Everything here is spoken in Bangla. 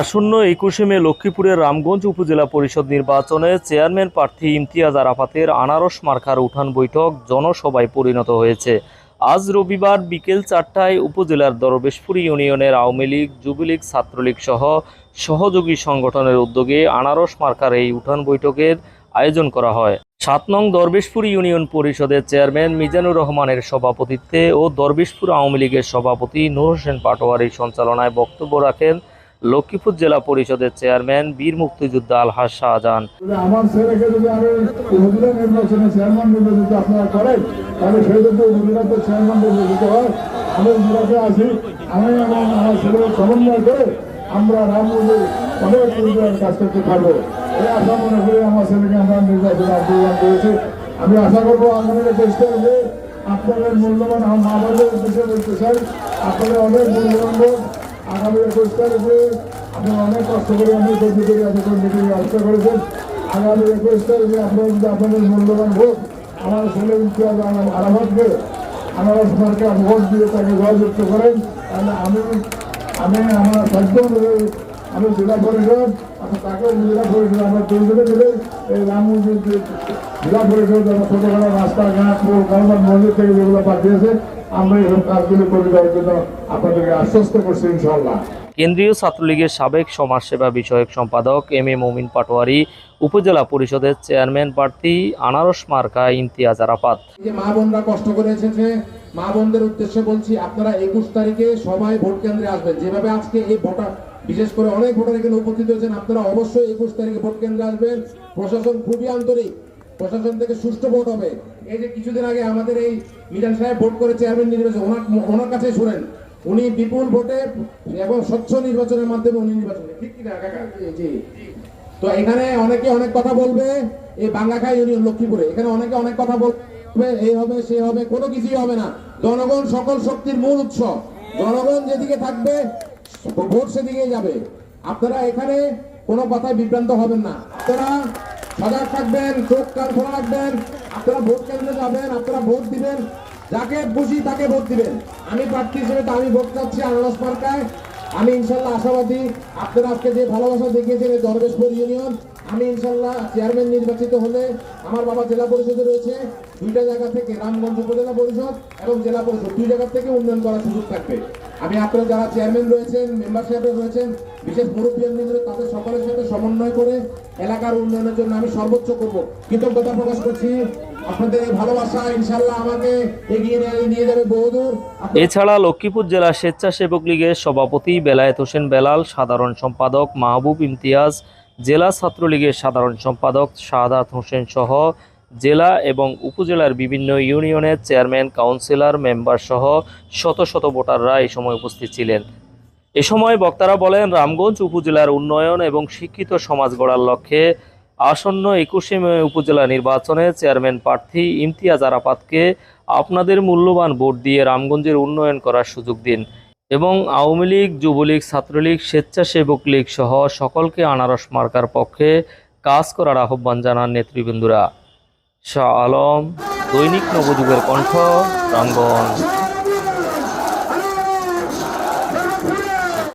আসন্ন একুশে মে লক্ষ্মীপুরের রামগঞ্জ উপজেলা পরিষদ নির্বাচনে চেয়ারম্যান প্রার্থী ইমতিয়াজ আরাফাতের আনারস মার্কার উঠান বৈঠক জনসভায় পরিণত হয়েছে। আজ রবিবার বিকেল চারটায় উপজেলার দরবেশপুর ইউনিয়নের আওয়ামী লীগ, যুবলীগ, ছাত্রলীগ সহ সহযোগী সংগঠনের উদ্যোগে আনারস মার্কার এই উঠান বৈঠকের আয়োজন করা হয়। সাত নং দরবেশপুর ইউনিয়ন পরিষদের চেয়ারম্যান মিজানুর রহমানের সভাপতিত্বে ও দরবেশপুর আওয়ামী লীগের সভাপতি নূর হোসেন পাটোয়ারির সঞ্চালনায় বক্তব্য রাখেন লক্ষ্মীপুর জেলা পরিষদের চেয়ারম্যান বীর মুক্তিযোদ্ধা আলহাজ শাহজাহান। আমার আমি চেয়ারম্যান আপনারা করেন, তাহলে সেই চেয়ারম্যান হয় আমি আমার কাজ করতে এই আশা মনে করে আমার ছেলেকে আমরা করেছি। আমি আশা করব আগামী চেষ্টা করবে আপনাদের মূল্যবান আম- আমাদের উদ্দেশ্যে বলতে চাই আপনাদের অনেক মূল্যবান আগামী একুশ তারিখে আপনি অনেক কষ্ট করে অনেক কর্মী করে এতক্ষণ মিটিং আলোচনা করেছেন। আগামী একুশ তারিখে আপনারা যদি আপনাদের মূল্যবান ভোট আমার ছেলে ইমতিয়াজ আরাফাতকে আনারস মার্কে ভোট দিয়ে তাকে জয়যুক্ত করেন। তাহলে আমি আমি আমার সাধ্য অনুযায়ী আমি জেলা পরিষদ আমি তাকে জেলা পরিষদ আমরা দুজনে মিলে এই যে জেলা পরিষদ আমরা ছোটখাটো রাস্তাঘাট কারবার মন্দির থেকে যেগুলো পাঠিয়েছে আমরা এই কাজগুলি করে দেওয়ার জন্য আপনাদেরকে আশ্বস্ত করছি ইনশাল্লাহ কেন্দ্রীয় ছাত্রলীগের সাবেক সমাজসেবা বিষয়ক সম্পাদক এম এ মমিন পাটোয়ারি উপজেলা পরিষদের চেয়ারম্যান প্রার্থী আনারস মার্কা ইমতিয়াজ আরাফাত। মা বোনরা কষ্ট করে এসেছে মা বোনদের উদ্দেশ্যে বলছি আপনারা একুশ তারিখে সবাই ভোট কেন্দ্রে আসবেন। যেভাবে আজকে এই ভোটার বিশেষ করে অনেক ভোটার এখানে উপস্থিত হয়েছেন আপনারা অবশ্যই একুশ তারিখে ভোট কেন্দ্রে আসবেন। প্রশাসন খুবই আন্তরিক। প্রশাসন থেকে সুষ্ঠু ভোট হবে। এই যে কিছুদিন আগে আমাদের এই মিজান সাহেব ভোট করে চেয়ারম্যান নির্বাচন ওনার ওনার কাছে শুনেন। উনি বিপুল ভোটে এবং স্বচ্ছ নির্বাচনের মাধ্যমে উনি নির্বাচন ঠিক কিনা জি তো এখানে অনেকে অনেক কথা বলবে। এই বাঙ্গাখাই ইউনিয়ন লক্ষ্মীপুরে। এখানে অনেকে অনেক কথা বলবে এই হবে সে হবে কোনো কিছুই হবে না। জনগণ সকল শক্তির মূল উৎস। জনগণ যেদিকে থাকবে ভোট সেদিকেই যাবে। আপনারা এখানে কোনো কথায় বিভ্রান্ত হবেন না। আপনারা সজাগ থাকবেন, চোখ কান খোলা রাখবেন, আপনারা ভোট কেন্দ্রে যাবেন, আপনারা ভোট দিবেন, যাকে খুশি তাকে ভোট দিবেন। আমি প্রার্থী হিসেবে আমি ভোট চাচ্ছি আনারস মার্কায়। আমি ইনশাল্লাহ আশাবাদী, আপনারা আজকে যে ভালোবাসা দেখিয়েছেন এই দরবেশপুর ইউনিয়ন, আমি ইনশাল্লাহ চেয়ারম্যান নির্বাচিত হলে আমার বাবা জেলা পরিষদে রয়েছে, দুইটা জায়গা থেকে রামগঞ্জ উপজেলা পরিষদ এবং জেলা পরিষদ, দুই জায়গা থেকে উন্নয়ন করার সুযোগ থাকবে। আমি আপনারা যারা চেয়ারম্যান রয়েছেন, মেম্বার সাহেব রয়েছেন, বিশেষ মুরব্বী তাদের সকলের সাথে সমন্বয় করে এলাকার উন্নয়নের জন্য আমি সর্বোচ্চ করব। কৃতজ্ঞতা প্রকাশ করছি। এছাড়া লক্ষ্মীপুর জেলা স্বেচ্ছাসেবক লীগের সভাপতি বেলায়েত হোসেন বেলাল, সাধারণ সম্পাদক মাহবুব ইমতিয়াজ, জেলা ছাত্রলীগের সাধারণ সম্পাদক শাহাদাত হোসেন সহ জেলা এবং উপজেলার বিভিন্ন ইউনিয়নের চেয়ারম্যান, কাউন্সিলর মেম্বার সহ শত শত ভোটাররা এই সময় উপস্থিত ছিলেন। এ সময় বক্তারা বলেন, রামগঞ্জ উপজেলার উন্নয়ন এবং শিক্ষিত সমাজ গড়ার লক্ষ্যে আসন্ন একুশে মে উপজেলা নির্বাচনে চেয়ারম্যান প্রার্থী ইমতিয়াজ আরাফাতকে আপনাদের মূল্যবান ভোট দিয়ে রামগঞ্জের উন্নয়ন করার সুযোগ দিন এবং আওয়ামী লীগ, যুবলীগ, ছাত্রলীগ, স্বেচ্ছাসেবক লীগ সহ সকলকে আনারস মার্কার পক্ষে কাজ করার আহ্বান জানান নেতৃবৃন্দরা। শাহ আলম, দৈনিক নবযুগের কণ্ঠ, রামগঞ্জ।